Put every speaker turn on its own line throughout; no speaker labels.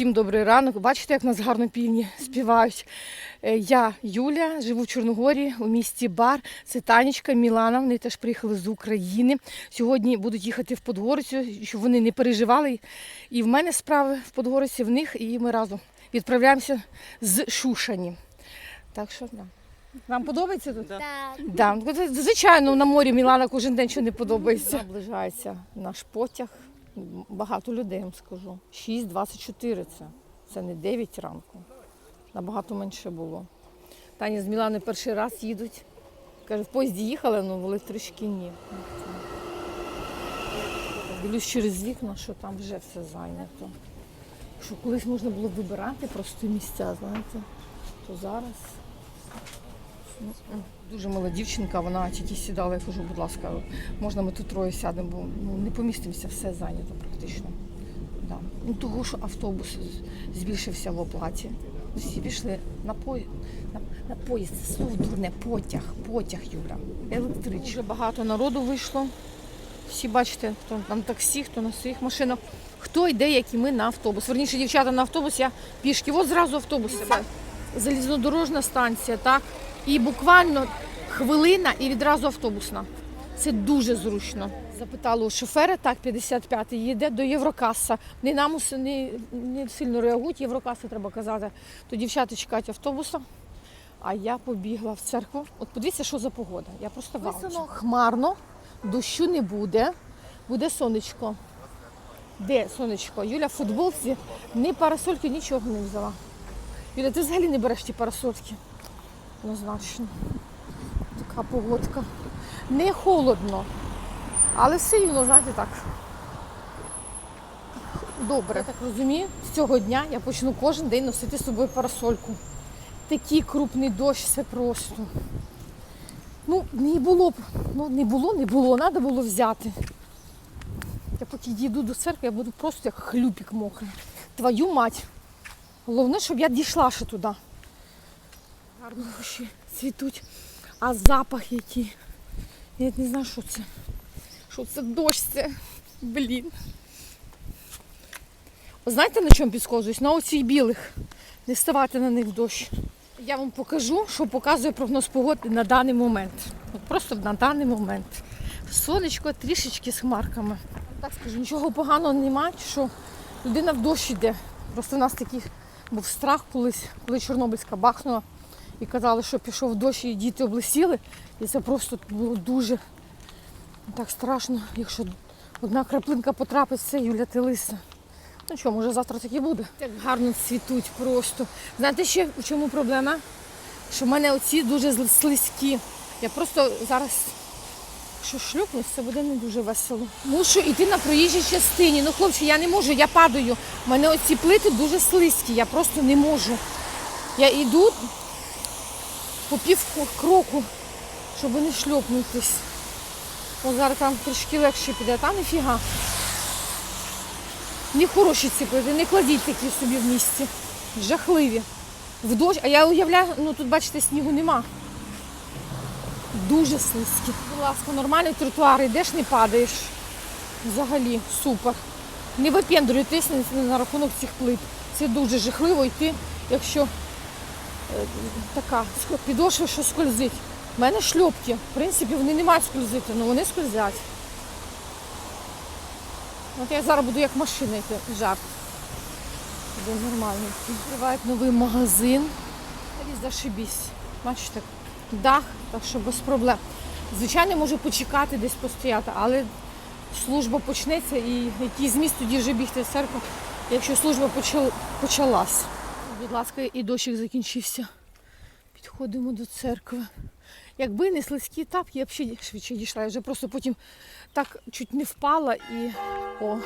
Всім добрий ранок. Бачите, як нас гарно півні співають. Е, Я Юля, живу в Чорногорії у місті Бар. Це Танечка, Мілана. Вони теж приїхали з України. Сьогодні будуть їхати в Подгорицю, щоб вони не переживали. І в мене справи в Подгориці, в них, і ми разом відправляємося з Шушані. Так що, да. Вам подобається тут?
Так.
Да. Звичайно, на морі Мілана кожен день що не подобається. Наближається наш потяг. Багато людей, вам скажу. 6.24 це. Це не 9 ранку. Набагато менше було. Таня з Мілани перший раз їдуть. Каже, в поїзді їхали, але в електричці ні. Дивлюсь через вікна, що там вже все зайнято. Що колись можна було вибирати просто місця, знаєте, то зараз. Дуже мила дівчинка, вона тільки сідала, я кажу, будь ласка, можна ми тут троє сядемо, бо ну, не помістимося, все зайнято практично. Да. Ну, того, що автобус збільшився в оплаті. Всі пішли на, пої... на, на поїзд, це слово дурне, потяг, потяг, Юля, електричний. Дуже багато народу вийшло. Всі бачите, хто на таксі, хто на своїх машинах. Хто йде, як і ми, на автобус. Верніше, дівчата на автобус, я пішки. От зразу автобус. Це залізнодорожна станція, так? І буквально хвилина і відразу автобусна. Це дуже зручно. Запитала у шофера, так, 55-й, їде до Єврокаса. Не нам усе не, не сильно реагують, Єврокаса треба казати. То дівчата чекають автобуса. А я побігла в церкву. От подивіться, що за погода. Я просто в хмарно, дощу не буде, буде сонечко. Де сонечко? Юля в футболці ні парасольки, нічого не взяла. Юля, ти взагалі не береш ті парасольки? Однозначно. Така погодка. Не холодно, але все рівно, знаєте, так. Добре. Я так розумію, з цього дня я почну кожен день носити з собою парасольку. Такий крупний дощ, це просто. Ну, не було б, ну не було, не було, треба було взяти. Я поки дійду до церкви, я буду просто як хлюпік мокрий. Твою мать. Головне, щоб я дійшла ще туди. Гарно ще цвітуть. А запах який. Я не знаю, що це. Що це дощ це. Блін. Знаєте, на чому підсковзуюсь? На оцих білих. Не ставати на них в дощ. Я вам покажу, що показує прогноз погоди на даний момент. От просто на даний момент. Сонечко трішечки з хмарками. Так скажу, нічого поганого немає, що людина в дощ йде. Просто в нас такий був страх колись, коли Чорнобильська бахнула і казали, що пішов дощ і діти облесіли. І це просто було дуже так страшно, якщо одна краплинка потрапить, це Юля ти лиса. Ну що, може завтра так і буде. Так гарно цвітуть просто. Знаєте ще в чому проблема? Що в мене оці дуже слизькі. Я просто зараз, якщо шлюпнусь, це буде не дуже весело. Мушу йти на проїжджій частині. Ну, хлопці, я не можу, я падаю. У мене оці плити дуже слизькі, я просто не можу. Я йду по пів кроку, щоб не шльопнутись. О, зараз там трішки легше піде, там ніфіга. Не хороші ці плити, не кладіть такі собі в місці. Жахливі. В дощ, а я уявляю, ну тут бачите, снігу нема. Дуже слизькі. Будь ласка, нормальний тротуар, йдеш, не падаєш. Взагалі, супер. Не випендрюйтесь на, рахунок цих плит. Це дуже жахливо йти, якщо така підошва, що скользить. У мене шльопки. В принципі, вони не мають скользити, але вони скользять. От я зараз буду як машина йти, жарт. Буде нормально. Відкривають новий магазин. Зашибісь. Бачите, дах, так що без проблем. Звичайно, можу почекати, десь постояти, але служба почнеться і який зміст тоді вже бігти в церкву, якщо служба почал- почалась. Будь ласка, і дощик закінчився. Підходимо до церкви. Якби не слизькі тапки, я б ще швидше дійшла. Я вже просто потім так чуть не впала і. О.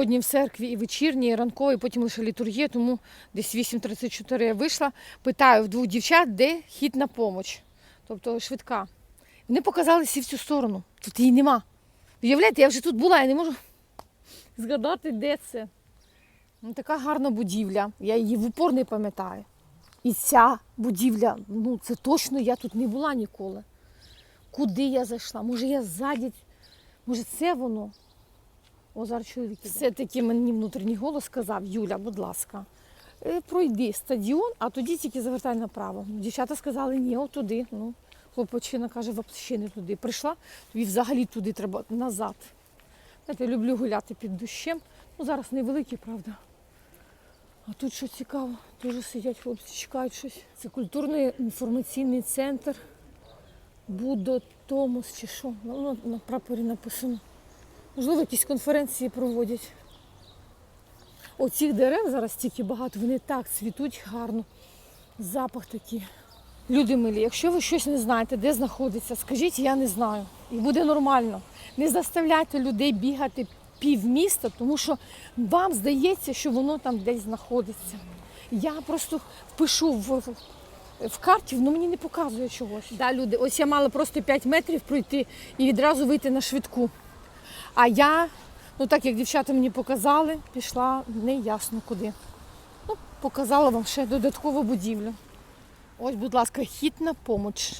Сьогодні в церкві і вечірній, і ранковий, потім лише літургія, тому десь 8.34 я вийшла. Питаю в двох дівчат, де хід на помоч. Тобто швидка. Вони показали всі в цю сторону. Тут її нема. Уявляєте, я вже тут була, я не можу згадати, де це. Ну, така гарна будівля. Я її в упор не пам'ятаю. І ця будівля, ну це точно я тут не була ніколи. Куди я зайшла? Може я ззаді, може це воно? О, зараз чоловік. іде. Все-таки мені внутрішній голос сказав, Юля, будь ласка, е, пройди стадіон, а тоді тільки завертай направо. Дівчата сказали, ні, отуди. Ну, хлопочина каже, взагалі не туди. Прийшла, тобі взагалі туди треба назад. Знаєте, я люблю гуляти під дощем. Ну, зараз невеликий, правда. А тут що цікаво, теж сидять хлопці, чекають щось. Це культурний інформаційний центр Будо Томос чи що. Ну, на прапорі написано. Можливо, якісь конференції проводять. Оцих дерев зараз стільки багато, вони так цвітуть гарно. Запах такий. Люди милі, якщо ви щось не знаєте, де знаходиться, скажіть, я не знаю. І буде нормально. Не заставляйте людей бігати півміста, тому що вам здається, що воно там десь знаходиться. Я просто впишу в, в, карті, воно мені не показує чогось. Да, люди, ось я мала просто 5 метрів пройти і відразу вийти на швидку. А я, ну так як дівчата мені показали, пішла неясно куди. Ну, показала вам ще додаткову будівлю. Ось, будь ласка, хід на помоч.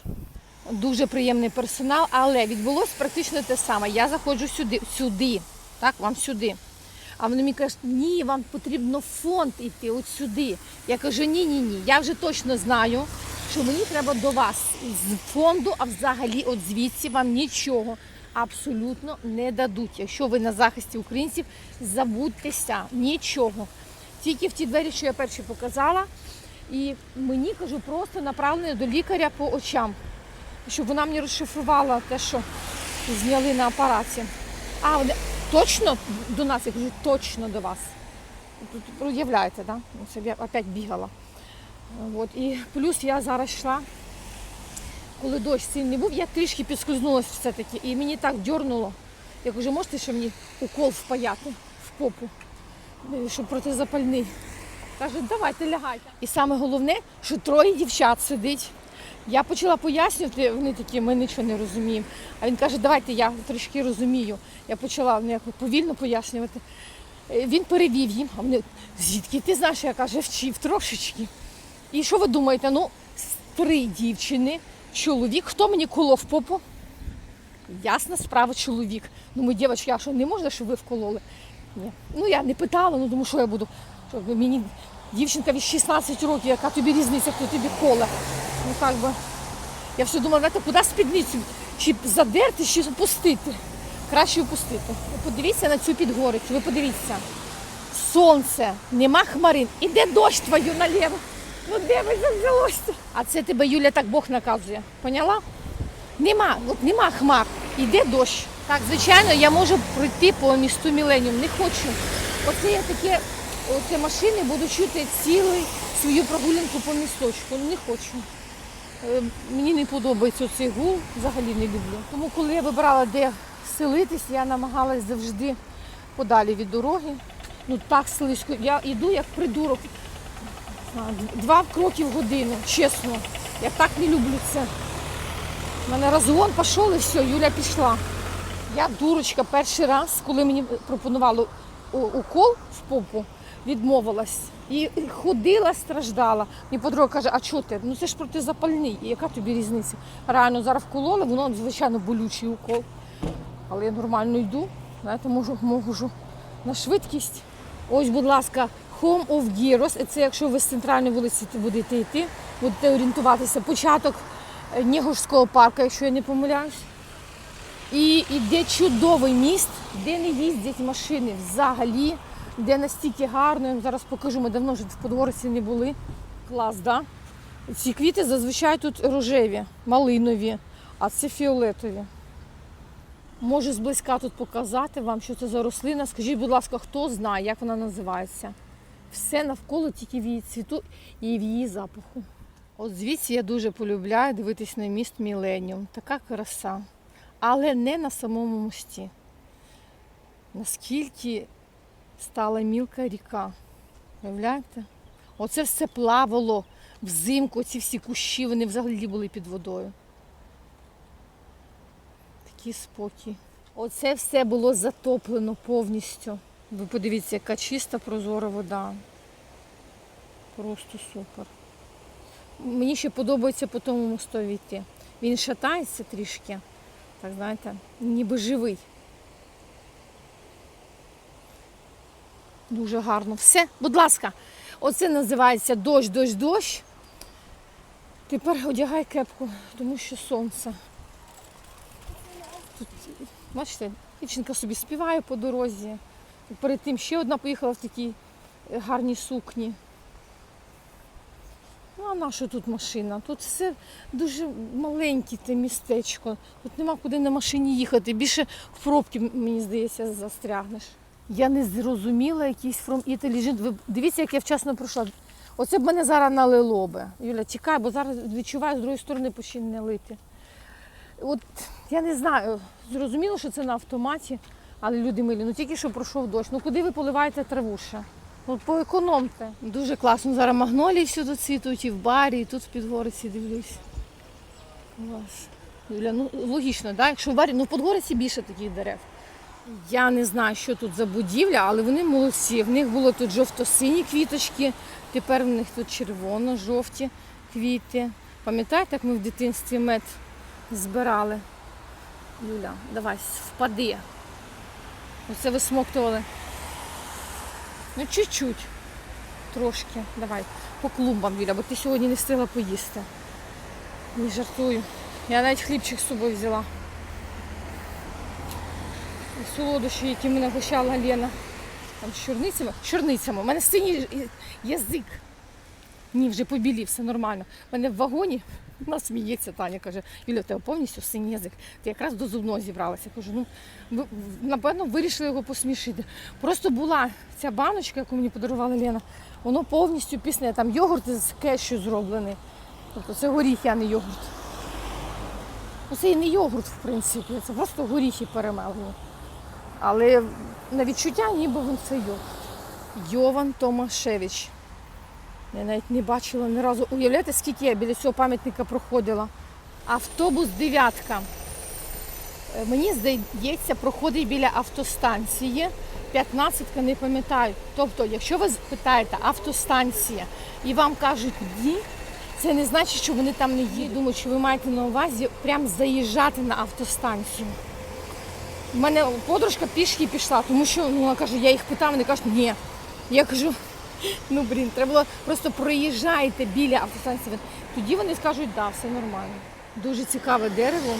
Дуже приємний персонал, але відбулося практично те саме. Я заходжу сюди, сюди, так, вам сюди. А вони мені кажуть, ні, вам потрібно фонд йти, от сюди. Я кажу, ні, ні, ні. Я вже точно знаю, що мені треба до вас з фонду, а взагалі от звідси вам нічого абсолютно не дадуть. Якщо ви на захисті українців, забудьтеся, нічого. Тільки в ті двері, що я перші показала, і мені кажу, просто направлення до лікаря по очам, щоб вона мені розшифрувала те, що зняли на апараті. А, вони точно до нас, я кажу, точно до вас. Тут Уявляєте, да? Це я опять бігала. От. І плюс я зараз йшла, коли дощ сильний був, я трішки підскользнулася все-таки. І мені так дьорнуло. Я кажу, можете ще мені укол впаяти в попу, е, щоб протизапальний. Каже, давайте лягайте. І саме головне, що троє дівчат сидить. Я почала пояснювати, вони такі, ми нічого не розуміємо. А він каже, давайте я трішки розумію. Я почала ну, повільно пояснювати. Е, Він перевів їм, а вони звідки ти знаєш, я каже, вчив трошечки. І що ви думаєте? Ну, три дівчини, чоловік, хто мені колов попу? Ясна справа, чоловік. Ну, ми, дівчатки, а що не можна, щоб ви вкололи? Ні. Ну я не питала, ну тому що я буду. Що мені дівчинка від 16 років, яка тобі різниця, хто тобі коле. Ну як би. Я все думала, знаєте, куди спідницю? Чи задерти, чи опустити. Краще опустити. Подивіться на цю підгорицю, ви подивіться. Сонце, нема хмарин. Іде дощ твою наліво. Ну де ви це взялося? А це тебе Юля так Бог наказує. Поняла? Нема, от нема хмар, йде дощ. Так, звичайно, я можу пройти по місту Міленіум. Не хочу. Оце я таке, оце машини буду чути цілий свою прогулянку по місточку. Не хочу. Е, Мені не подобається цей гул, взагалі не люблю. Тому коли я вибирала, де селитись, я намагалась завжди подалі від дороги. Ну так слизько. Я йду як придурок. Два кроки в годину, чесно. Я так не люблю це. У мене розгон пішов і все, Юля пішла. Я дурочка перший раз, коли мені пропонували укол в попу, відмовилась. І ходила, страждала. Мені подруга каже, а чого ти? Ну це ж протизапальний, і яка тобі різниця? Реально зараз вкололи, воно звичайно болючий укол. Але я нормально йду, знаєте, можу, можу на швидкість. Ось, будь ласка, Home of Gyros. Це якщо ви з центральної вулиці будете йти, будете орієнтуватися. Початок е, Нєгорського парку, якщо я не помиляюсь. І йде чудовий міст, де не їздять машини взагалі, де настільки гарно. Я вам зараз покажу, ми давно вже в Подгориці не були. Клас, да? Ці квіти зазвичай тут рожеві, малинові, а це фіолетові. Можу зблизька тут показати вам, що це за рослина. Скажіть, будь ласка, хто знає, як вона називається? Все навколо тільки в її цвіту і в її запаху. От звідси я дуже полюбляю дивитись на міст Міленіум. Така краса. Але не на самому мості. Наскільки стала мілка ріка. Уявляєте? Оце все плавало взимку, ці всі кущі, вони взагалі були під водою. Такий спокій. Оце все було затоплено повністю. Ви подивіться, яка чиста прозора вода. Просто супер. Мені ще подобається по тому мостові йти. Він шатається трішки, так знаєте, ніби живий. Дуже гарно. Все, будь ласка, оце називається дощ, дощ, дощ. Тепер одягай кепку, тому що сонце. Тут, бачите, дівчинка собі співає по дорозі. Перед тим ще одна поїхала в такій е, гарній сукні. Ну, а наша тут машина? Тут все дуже маленьке те містечко. Тут нема куди на машині їхати. Більше в пробки, мені здається, застрягнеш. Я не зрозуміла якийсь from Italy. Ви дивіться, як я вчасно пройшла. Оце б мене зараз налило би. Юля, чекай, бо зараз відчуваю, з другої сторони почне лити. От я не знаю, зрозуміло, що це на автоматі, але люди милі, ну тільки що пройшов дощ. Ну куди ви поливаєте траву ще? Ну, поекономте. Дуже класно. Зараз магнолії всюди цвітуть, і в барі, і тут в Підгориці дивлюсь. Клас. Юля, ну логічно, да? якщо в барі, ну в Підгориці більше таких дерев. Я не знаю, що тут за будівля, але вони молодці. В них було тут жовто-сині квіточки, тепер в них тут червоно-жовті квіти. Пам'ятаєте, як ми в дитинстві мед збирали? Юля, давай, впади. Оце висмоктували. Ну, чуть-чуть. Трошки. Давай. По клумбам, Юля, бо ти сьогодні не встигла поїсти. Не жартую. Я навіть хлібчик з собою взяла. І солодощі, які мене гощала Лена. Там з чорницями. Чорницями. У мене синій язик. Ні, вже побілів, все нормально. У мене в вагоні вона сміється, Таня каже, Юля, у тебе повністю синій язик. Ти якраз до зубного зібралася. Я кажу, ну напевно, вирішили його посмішити. Просто була ця баночка, яку мені подарувала Лена, воно повністю пісне, там йогурт з кешю зроблений. Тобто це горіх, а не йогурт. Ну, це і не йогурт, в принципі, це просто горіхи перемелені. Але на відчуття ніби він це йогурт. Йован Томашевич. Я навіть не бачила ні разу. Уявляєте, скільки я біля цього пам'ятника проходила. Автобус дев'ятка. Е, Мені здається, проходить біля автостанції. 15 не пам'ятаю. Тобто, якщо ви питаєте автостанція і вам кажуть ні, це не значить, що вони там не є. Думаю, що ви маєте на увазі прям заїжджати на автостанцію. У мене подружка пішки пішла, тому що ну, вона каже, я їх питав, вони кажуть, ні. Я кажу, ну блін, треба було просто проїжджайте біля автостанції. Тоді вони скажуть, да, все нормально. Дуже цікаве дерево.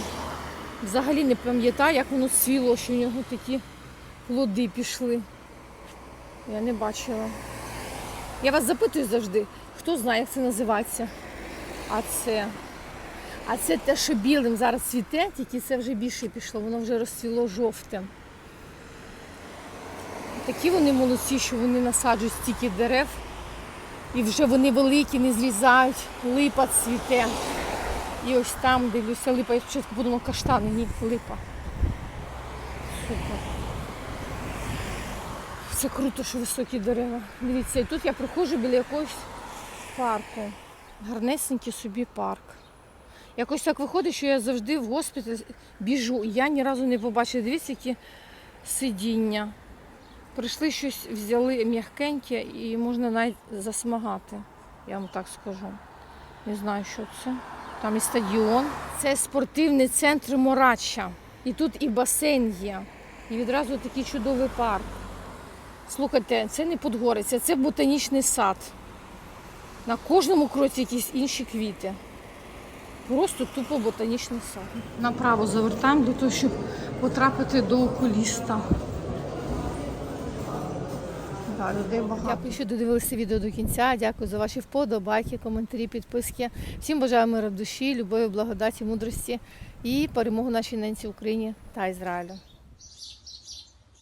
Взагалі не пам'ятаю, як воно цвіло, що у нього такі плоди пішли. Я не бачила. Я вас запитую завжди, хто знає, як це називається. А це. А це те, що білим зараз цвіте, тільки це вже більше пішло, воно вже розцвіло жовтим. Такі вони молодці, що вони насаджують стільки дерев. І вже вони великі, не зрізають, липа цвіте. І ось там дивлюся, липа. Я спочатку подумала каштани, ні, липа. Супер. Це круто, що високі дерева. Дивіться, і тут я проходжу біля якогось парку. Гарнесенький собі парк. Якось так виходить, що я завжди в госпіталь біжу. Я ні разу не побачила. Дивіться, які сидіння. Прийшли щось, взяли м'якеньке і можна навіть засмагати. Я вам так скажу. Не знаю, що це. Там і стадіон. Це спортивний центр Морача. І тут і басейн є. І відразу такий чудовий парк. Слухайте, це не Подгориця, це ботанічний сад. На кожному кроці якісь інші квіти. Просто тупо ботанічний сад. Направо завертаємо для того, щоб потрапити до окуліста. Да, людей багато. Дякую, що додивилися відео до кінця. Дякую за ваші вподобайки, коментарі, підписки. Всім бажаю миру в душі, любові, благодаті, мудрості і перемогу нашій ненці Україні та Ізраїлю.